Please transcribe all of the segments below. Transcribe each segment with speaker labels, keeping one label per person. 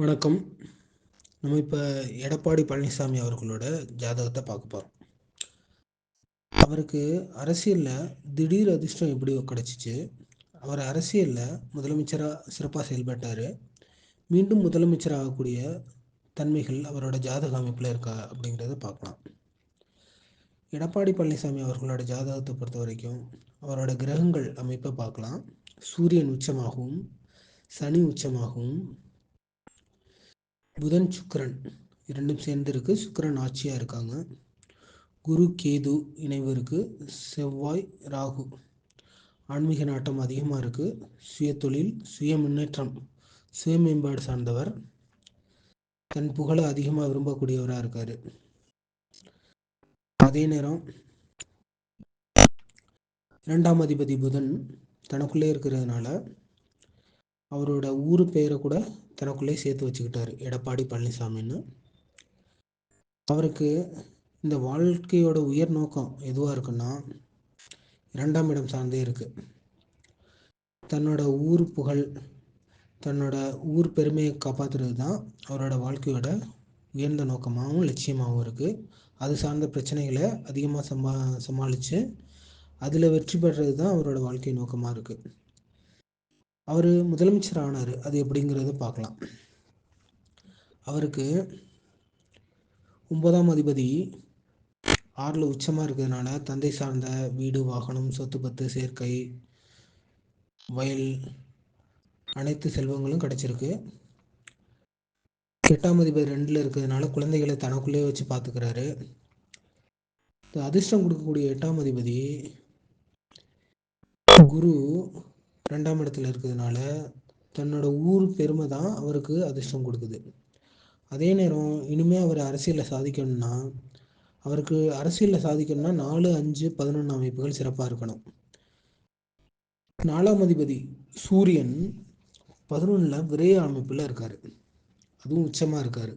Speaker 1: வணக்கம். நம்ம இப்போ எடப்பாடி பழனிசாமி அவர்களோட ஜாதகத்தை பார்க்க போகிறோம் அவருக்கு அரசியலில் திடீர் அதிர்ஷ்டம் எப்படி கிடச்சிச்சு. அவர் அரசியலில் முதலமைச்சராக சிறப்பாக செயல்பட்டார். மீண்டும் முதலமைச்சர் ஆகக்கூடிய தன்மைகள் அவரோட ஜாதக அமைப்பில் இருக்கா அப்படிங்கிறத பார்க்கலாம். எடப்பாடி பழனிசாமி அவர்களோட ஜாதகத்தை பொறுத்த வரைக்கும் அவரோட கிரகங்கள் அமைப்பை பார்க்கலாம். சூரியன் உச்சமாகவும் சனி உச்சமாகவும் புதன் சுக்கரன். இரண்டும் சேர்ந்து இருக்குது சுக்கரன் ஆட்சியாக இருக்காங்க. குரு கேது இணைவு இருக்குது செவ்வாய் ராகு. ஆன்மீக நாட்டம் அதிகமாக இருக்குது சுய தொழில் சுய முன்னேற்றம் சுய மேம்பாடு சார்ந்தவர். தன் புகழை அதிகமாக விரும்பக்கூடியவராக இருக்கார். அதே நேரம் இரண்டாம் அதிபதி புதன் தனக்குள்ளே இருக்கிறதுனால அவரோட ஊர் பெயரை கூட தனக்குள்ளே சேர்த்து வச்சுக்கிட்டாரு. எடப்பாடி பழனிசாமின்னு. அவருக்கு இந்த வாழ்க்கையோட உயர் நோக்கம் எதுவாக இருக்குன்னா இரண்டாம் இடம் சார்ந்தே இருக்குது தன்னோட ஊர் புகழ் தன்னோட ஊர் பெருமையை காப்பாற்றுறது தான் அவரோட வாழ்க்கையோட உயர்ந்த நோக்கமாகவும் லட்சியமாகவும் இருக்குது அது சார்ந்த பிரச்சனைகளை அதிகமாக சமா சமாளித்து அதில் வெற்றி பெறுறது தான் அவரோட வாழ்க்கை நோக்கமாக இருக்குது அவர் முதலமைச்சர் ஆனார். அது எப்படிங்கிறத பார்க்கலாம். அவருக்கு ஒன்பதாம் அதிபதி ஆறில் உச்சமாக இருக்கிறதுனால தந்தை சார்ந்த வீடு வாகனம் சொத்து பத்து சேர்க்கை வயல் அனைத்து செல்வங்களும் கிடைச்சிருக்கு. எட்டாம் அதிபதி ரெண்டில் இருக்கிறதுனால குழந்தைகளை தனக்குள்ளேயே வச்சு பார்த்துக்கிறாரு அதிர்ஷ்டம் கொடுக்கக்கூடிய எட்டாம் அதிபதி குரு ரெண்டாம் இடத்துல இருக்கிறதுனால தன்னோட ஊர் பெருமை தான் அவருக்கு அதிர்ஷ்டம் கொடுக்குது. அதே நேரம் இனிமேல் அவர் அரசியலில் சாதிக்கணும்னா அவருக்கு அரசியலில் சாதிக்கணும்னா நாலு அஞ்சு பதினொன்று அமைப்புகள் சிறப்பாக இருக்கணும். நாலாம் அதிபதி சூரியன் பதினொன்றில் விரைய அமைப்பில் இருக்கார். அதுவும் உச்சமாக இருக்கார்.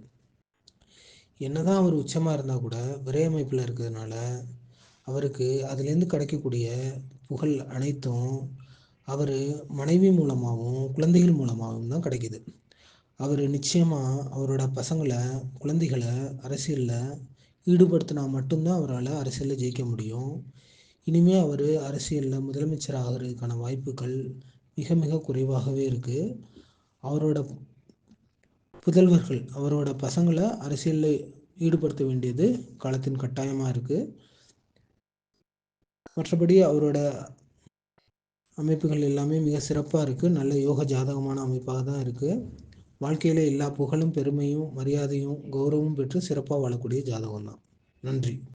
Speaker 1: என்னதான் அவர் உச்சமாக இருந்தால் கூட விரைய அமைப்பில் இருக்கிறதுனால அவருக்கு அதுலேருந்து கிடைக்கக்கூடிய புகழ் அனைத்தும் அவர் மனைவி மூலமாகவும் குழந்தைகள் மூலமாகவும் தான் கிடைக்கிது. அவர் நிச்சயமாக அவரோட பசங்களை குழந்தைகளை அரசியலில் ஈடுபடுத்தினா மட்டும்தான் அவரால் அரசியலில் ஜெயிக்க முடியும். இனிமேல் அவர் அரசியலில் முதலமைச்சர் ஆகிறதுக்கான வாய்ப்புகள் மிக மிக குறைவாகவே இருக்குது அவரோட புதல்வர்கள் அவரோட பசங்களை அரசியலில் ஈடுபடுத்த வேண்டியது காலத்தின் கட்டாயமாக இருக்குது மற்றபடி அவரோட அமைப்புகள் எல்லாமே மிக சிறப்பாக இருக்குது நல்ல யோக ஜாதகமான அமைப்பாக தான் இருக்குது வாழ்க்கையில் எல்லா புகழும் பெருமையும் மரியாதையும் கௌரவமும் பெற்று சிறப்பாக வாழக்கூடிய ஜாதகம் தான் நன்றி.